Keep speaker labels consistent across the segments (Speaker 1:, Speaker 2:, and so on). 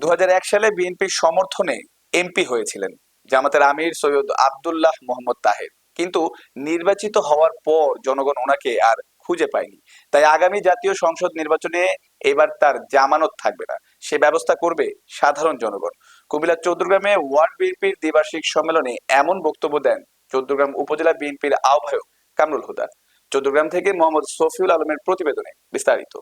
Speaker 1: দু হাজার এক সালে বিএনপির সমর্থনে এমপি হয়েছিলেন জামাতের আমির সৈয়দ আবদুল্লাহ মোহাম্মদ তাহের। কিন্তু নির্বাচিত হওয়ার পর জনগণ ওনাকে আর খুঁজে পায়নি। তাই আগামী জাতীয় সংসদ নির্বাচনে এবার তার জামানত থাকবে না। সে ব্যবস্থা করবে সাধারণ জনগণ। কুমিল্লার চৌদ্দগ্রামে ওয়ার্ড বিএনপির দ্বিবার্ষিক সম্মেলনে এমন বক্তব্য দেন চৌদ্দগ্রাম উপজেলা বিএনপির আহ্বায়ক কামরুল হুদা। চৌদ্দগ্রাম থেকে মোহাম্মদ সফিউল আলমের প্রতিবেদনে বিস্তারিত।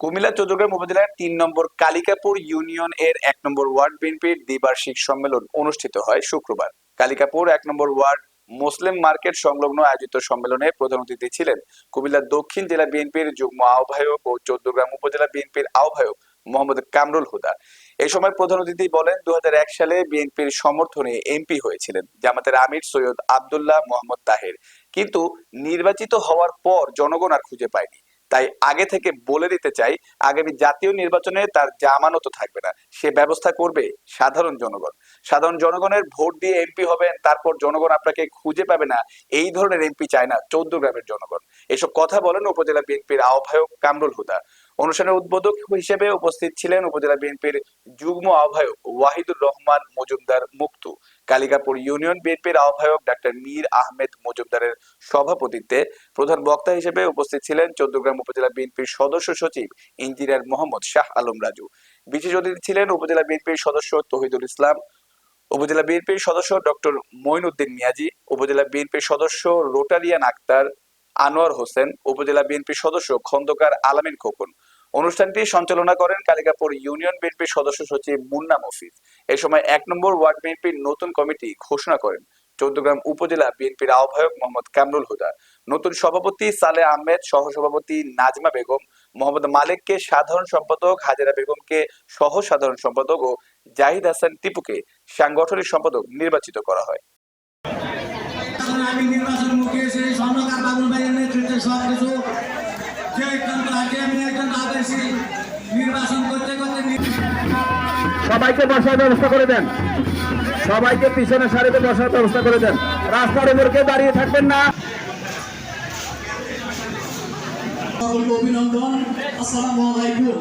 Speaker 1: কুমিল্লা চৌদ্দগ্রাম উপজেলার তিন নম্বর কালিকাপুর ইউনিয়ন এর এক নম্বর ওয়ার্ড বিএনপির দ্বিবার্ষিক সম্মেলন অনুষ্ঠিত হয় শুক্রবার। কালিকাপুর এক নম্বর ওয়ার্ড মুসলিম মার্কেট সংলগ্ন আয়োজিত সম্মেলনে প্রধান অতিথি ছিলেন কুমিল্লা দক্ষিণ জেলা বিএনপির যুগ্ম আহ্বায়ক ও চৌদ্দগ্রাম উপজেলা বিএনপির আহ্বায়ক মোহাম্মদ কামরুল হুদা। এই সময় প্রধান অতিথি বলেন দু হাজার এক সালে বিএনপির সমর্থনে এমপি হয়েছিলেন জামাতের আমির সৈয়দ আবদুল্লাহ মোহাম্মদ তাহের। কিন্তু নির্বাচিত হওয়ার পর জনগণ আর খুঁজে পায়নি। তাই আগে থেকে বলে দিতে চাই, আগামী জাতীয় নির্বাচনে তার জামানত থাকবে না। সে ব্যবস্থা করবে সাধারণ জনগণ। সাধারণ জনগণের ভোট দিয়ে এমপি হবেন, তারপর জনগণ আপনাকে খুঁজে পাবে না। এই ধরনের এমপি চায় না চৌদ্দ গ্রামের জনগণ। এসব কথা বলেন উপজেলা বিএনপির আহ্বায়ক কামরুল হুদা। অনুষ্ঠানের উদ্বোধক হিসেবে উপস্থিত ছিলেন উপজেলা বিএনপির যুগ্ম আহ্বায়ক ওয়াহিদুর রহমান মজুমদার মুক্তু, কালিকাপুর ইউনিয়ন বিএনপির আহ্বায়ক ডাক্তার মীর আহমেদ মজুমদারের সভাপতিত্বে প্রধান বক্তা হিসেবে উপস্থিত ছিলেন চৌদ্দগ্রাম উপজেলা বিএনপির সদস্য সচিব ইঞ্জিনিয়ার মোহাম্মদ শাহ আলম রাজু। বিশেষ অতিথি ছিলেন উপজেলা বিএনপির সদস্য তহিদুল ইসলাম, উপজেলা বিএনপির সদস্য ডক্টর মঈনুদ্দিন মিয়াজি, উপজেলা বিএনপির সদস্য রোটারিয়ান আক্তার আনোয়ার হোসেন, উপজেলা বিএনপির সদস্য খন্দকার আলামিন খোকন অনুষ্ঠানটি সঞ্চালনা করেন কালিকাপুর ইউনিয়ন বিএনপির সদস্য সচিব মুন্না মফিজ। এ সময় এক নম্বর ওয়ার্ড বিএনপির নতুন কমিটি ঘোষণা করেন চৌদ্দগ্রাম উপজেলা বিএনপির আহ্বায়ক মোহাম্মদ কামরুল হুদা। নতুন সভাপতি সালে আহমেদ, সহসভাপতি নাজমা বেগম, মোহাম্মদ মালিককে সাধারণ সম্পাদক, হাজেরা বেগমকে সহ সাধারণ সম্পাদক ও জাহিদ হাসান টিপুকে সাংগঠনিক সম্পাদক নির্বাচিত করা হয়।
Speaker 2: আমি নির্বাচন মুখে স্বর্ণকার বাবুল ভাইয়ের নেতৃত্বে সব কিছু
Speaker 3: সবাইকে বসার ব্যবস্থা করে দেন। সবাইকে পিছনে সারিতে বসার ব্যবস্থা করে দেন। রাস্তার উপর কেউ দাঁড়িয়ে থাকবেন না।
Speaker 2: অভিনন্দন। আসসালামু আলাইকুম।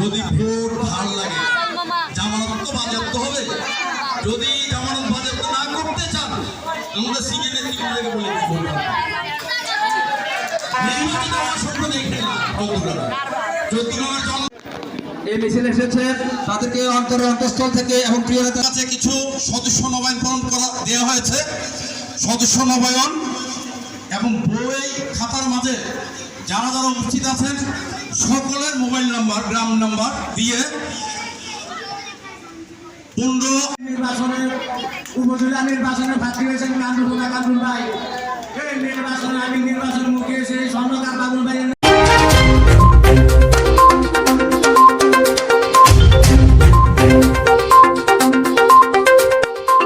Speaker 4: যদি ভোট ভালো লাগে জামানত তো বাজেয়াপ্ত হবে। যদি জামানত বাজেয়াপ্ত না করতে চান সিনিয়র নেতৃত্বকে বলে
Speaker 3: এই মিছিল
Speaker 4: তাদেরকে থেকে এবং প্রিয় কাছে কিছু সদস্য করা দেওয়া হয়েছে। সদস্য নবায়ন এবং খাতার মাঝে যারা যারা উপস্থিত আছেন, সকলের মোবাইল নাম্বার, গ্রাম নাম্বার দিয়ে পনেরো
Speaker 2: নির্বাচনে, উপজেলা নির্বাচনে হয়েছেন ভাই। এই নির্বাচনে আমি নির্বাচন মুখে স্বর্ণকার বাবুল ভাইয়ের